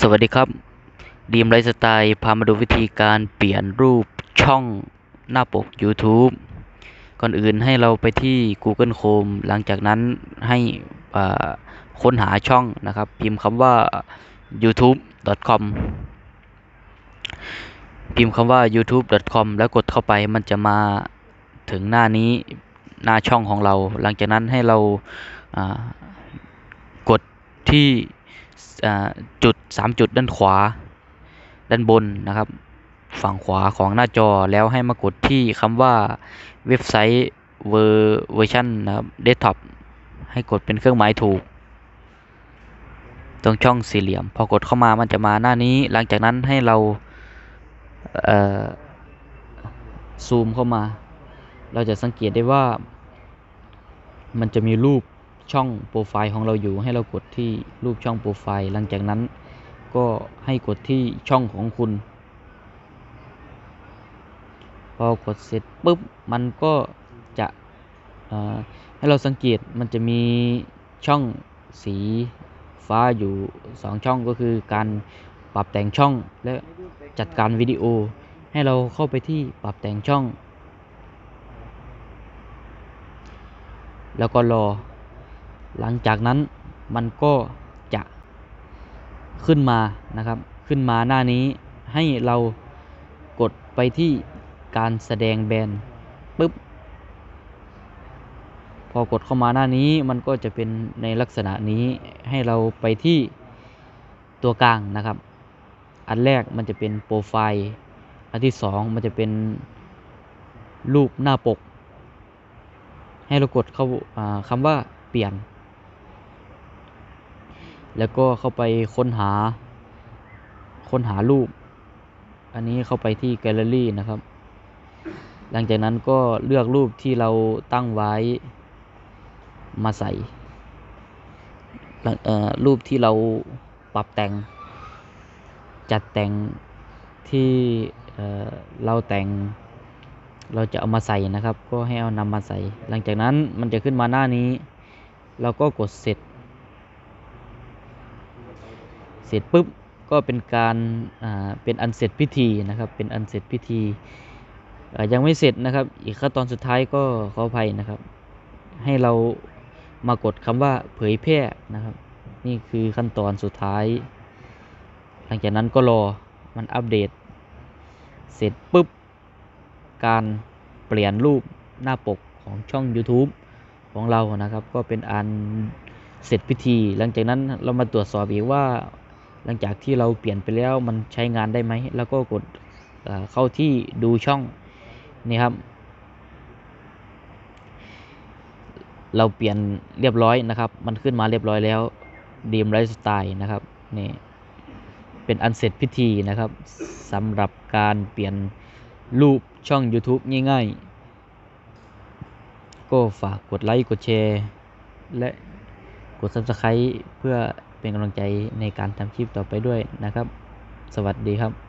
สวัสดีครับดีมไลฟ์สไตล์พามาดูวิธีการเปลี่ยนรูปช่องหน้าปก YouTube ก่อนอื่นให้เราไปที่ Google Chrome หลังจากนั้นให้ค้นหาช่องนะครับ พิมพ์คำว่า youtube.com พิมพ์คำว่า youtube.com แล้วกดเข้าไปมันจะมาถึงหน้านี้หน้าช่องของเรา หลังจากนั้นให้เรากดที่ จุดสามจุดด้านขวา ด้านบนนะครับ ฝั่งขวาของหน้าจอแล้วให้มากดที่คำว่าเว็บไซต์เวอร์เวอร์ชันนะครับเดสก์ท็อปให้กดเป็นเครื่องหมายถูก ตรงช่องสี่เหลี่ยม พอกดเข้ามามันจะมาหน้านี้ หลังจากนั้นให้เราเซูมเข้ามา เราจะสังเกตได้ว่ามันจะมีรูป ช่องโปรไฟล์ของเราอยู่ ให้เรากดที่รูปช่องโปรไฟล์ หลังจากนั้นก็ให้กดที่ช่องของคุณ พอกดเสร็จปุ๊บมันก็จะให้เราสังเกตมันจะมีช่องสีฟ้าอยู่ 2 ช่องก็คือการปรับแต่งช่องและจัดการวิดีโอ ให้เราเข้าไปที่ปรับแต่งช่อง แล้วก็รอ หลังจากนั้นมันก็จะขึ้นมานะครับ ขึ้นมาหน้านี้ให้เรากดไปที่การแสดงแบนปุ๊บ พอกดเข้ามาหน้านี้มันก็จะเป็นในลักษณะนี้ให้เราไปที่ตัวกลางนะครับ อันแรกมันจะเป็นโปรไฟล์ อันที่สองมันจะเป็นรูปหน้าปก ให้เรากดเข้าคำว่าเปลี่ยน แล้วก็เข้าไปค้นหา ค้นหารูป อันนี้เข้าไปที่แกลเลอรี่นะครับ หลังจากนั้นก็เลือกรูปที่เราตั้งไว้มาใส่รูปที่เราปรับแต่ง จัดแต่งที่เราแต่งเราจะเอามาใส่นะครับ ก็ให้เอานำมาใส่ หลังจากนั้นมันจะขึ้นมาหน้านี้ เราก็กดเสร็จ เสร็จปุ๊บก็เป็นการเป็นอันเสร็จพิธีนะครับ เป็นอันเสร็จพิธียังไม่เสร็จนะครับ อีกขั้นตอนสุดท้ายก็ขออภัยนะครับ ให้เรามากดคำว่าเผยแพร่นะครับ นี่คือขั้นตอนสุดท้าย หลังจากนั้นก็รอมันอัปเดต เสร็จปุ๊บ การเปลี่ยนรูปหน้าปกของช่อง YouTube ของเรานะครับ ก็เป็นอันเสร็จพิธี หลังจากนั้นเรามาตรวจสอบอีกว่า หลังจากที่เราเปลี่ยนไปแล้วมันใช้งานได้ไหม แล้วก็กดเข้าที่ดูช่องนี่ครับ เราเปลี่ยนเรียบร้อยนะครับ มันขึ้นมาเรียบร้อยแล้วดีมไลฟ์สไตล์นะครับนี่เป็นอันเสร็จพิธีนะครับสำหรับการเปลี่ยนรูปช่อง YouTube ง่ายๆ ก็ฝากกดไลค์ กดแชร์ และกด Subscribe เพื่อ เป็นกำลังใจในการทำคลิปต่อไปด้วยนะครับ สวัสดีครับ